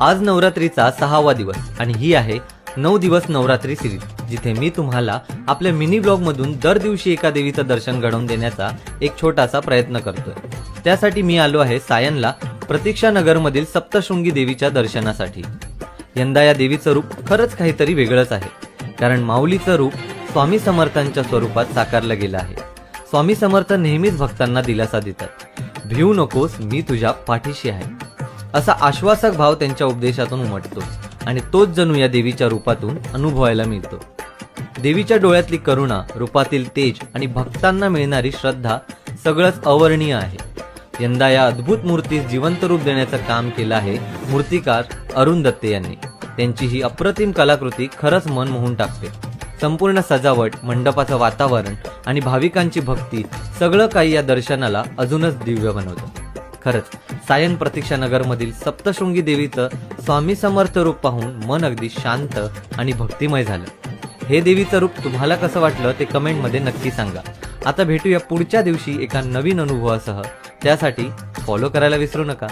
आज नवरात्रीचा सहावा दिवस आणि ही आहे नऊ दिवस नवरात्री सिरीज जिथे मी तुम्हाला आपल्या मिनी ब्लॉग मधून दर दिवशी एका देवीचं दर्शन घडवून देण्याचा एक छोटासा प्रयत्न करतोय. त्यासाठी मी आलो आहे सायनला प्रतीक्षा नगरमधील सप्तशृंगी देवीच्या दर्शनासाठी. यंदा या देवीचं रूप खरंच काहीतरी वेगळंच आहे कारण माऊलीचं रूप स्वामी समर्थांच्या स्वरूपात साकारलं गेलं आहे. स्वामी समर्थ नेहमीच भक्तांना दिलासा देतात. भिवू नकोस मी तुझ्या पाठीशी आहे. असा आश्वासक भाव त्यांच्या उपदेशातून उमटतो आणि तोच जणू या देवीच्या रूपातून अनुभवायला मिळतो. देवीच्या डोळ्यातली करुणा रूपातील तेज आणि भक्तांना मिळणारी श्रद्धा सगळंच अवर्णीय आहे. यंदा या अद्भुत मूर्तीस जिवंत रूप देण्याचं काम केलं आहे मूर्तिकार अरुण दत्ते यांनी. त्यांची ही अप्रतिम कलाकृती खरंच मन मोहून टाकते. संपूर्ण सजावट मंडपाचं वातावरण आणि भाविकांची भक्ती सगळं काही या दर्शनाला अजूनच दिव्य बनवतं. खरंच सायन प्रतीक्षा नगरमधील सप्तशृंगी देवीचं स्वामी समर्थ रूप पाहून मन अगदी शांत आणि भक्तिमय झालं. हे देवीचं रूप तुम्हाला कसं वाटलं ते कमेंटमध्ये नक्की सांगा. आता भेटूया पुढच्या दिवशी एका नवीन अनुभवासह. त्यासाठी फॉलो करायला विसरू नका.